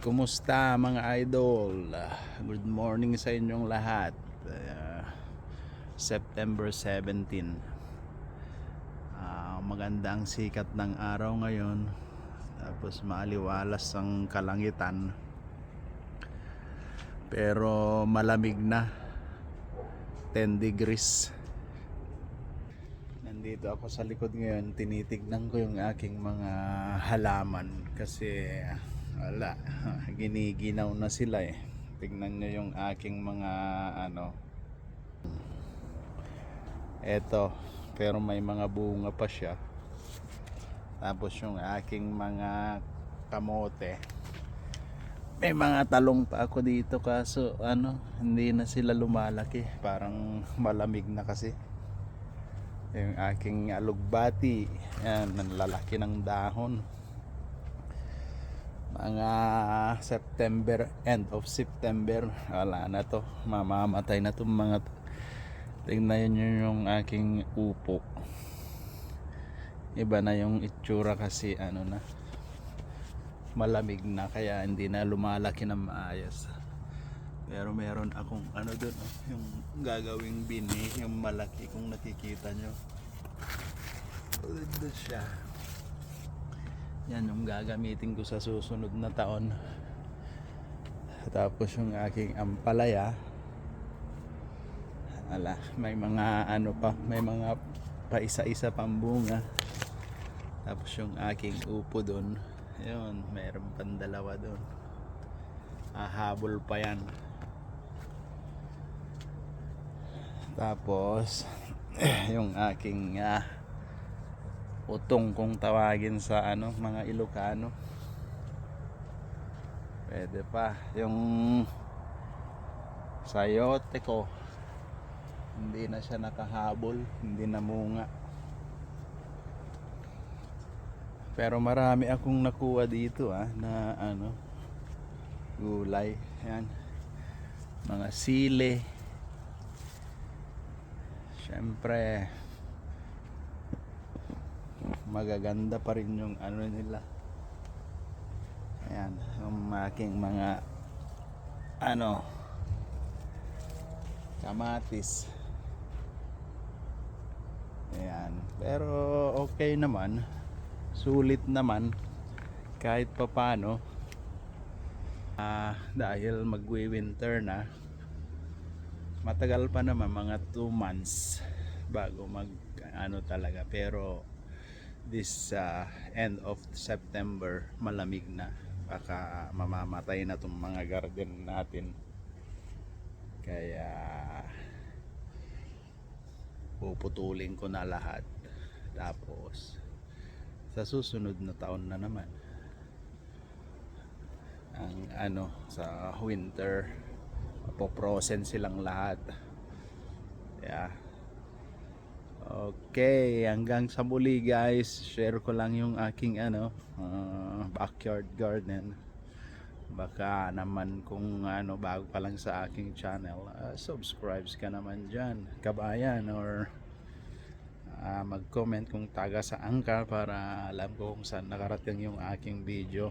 Kumusta mga idol? Good morning sa inyong lahat. Ah, September 17. Ah, magandang sikat ng araw ngayon. Tapos maaliwalas ang kalangitan. Pero malamig na. 10 degrees. Nandito ako sa likod ngayon, tinitignan ko yung aking mga halaman kasi wala, giniginaw na sila eh. Tignan nyo yung aking mga ano. Eto, pero may mga bunga pa siya. Tapos yung aking mga kamote. May mga talong pa ako dito kaso ano, hindi na sila lumalaki. Parang malamig na kasi yung aking alugbati yan lalaki ng dahon mga September end of September wala na to. Mamamatay na to mga to. tingnan nyo yung aking upo. Iba na yung itsura kasi ano na malamig na kaya hindi na lumalaki ng maayos. Pero meron akong ano doon oh, yung gagawing bini yung malaki kung nakikita nyo. Doon siya yan yung gagamitin ko sa susunod na taon. Tapos yung aking ampalaya. Ala may mga ano pa may mga paisa-isa pang bunga. Tapos yung aking upo doon yun mayroon pang dalawa doon ahabol pa yan. Tapos yung aking ah, utong kung tawagin sa ano mga Ilocano. Pwede pa. Yung sayote ko hindi na siya nakahabol hindi na munga. Pero marami akong nakuha dito ah na ano gulay. Yan. Mga sile syempre magaganda pa rin yung ano nila. Ayan yung aking mga ano kamatis. Ayan pero okay naman. Sulit naman kahit papano. Ah dahil magwi-winter na matagal pa naman mga 2 months bago mag ano talaga. Pero this uh, end of September malamig na. Baka mamamatay na tong mga garden natin. Kaya puputulin ko na lahat. Tapos sa susunod na taon na naman ang ano sa winter poprosen silang lahat yeah okay hanggang sa muli guys. Share ko lang yung aking ano uh, backyard garden. Baka naman kung ano bago pa lang sa aking channel uh, subscribes ka naman dyan kabayan or uh, mag comment kung taga saan ka para alam ko kung saan nakarating yung aking video.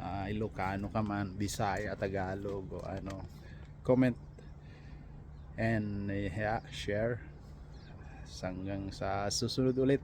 Uh, Ilocano ka man, Bisaya, Tagalog o ano comment and yeah, share hanggang sa susunod ulit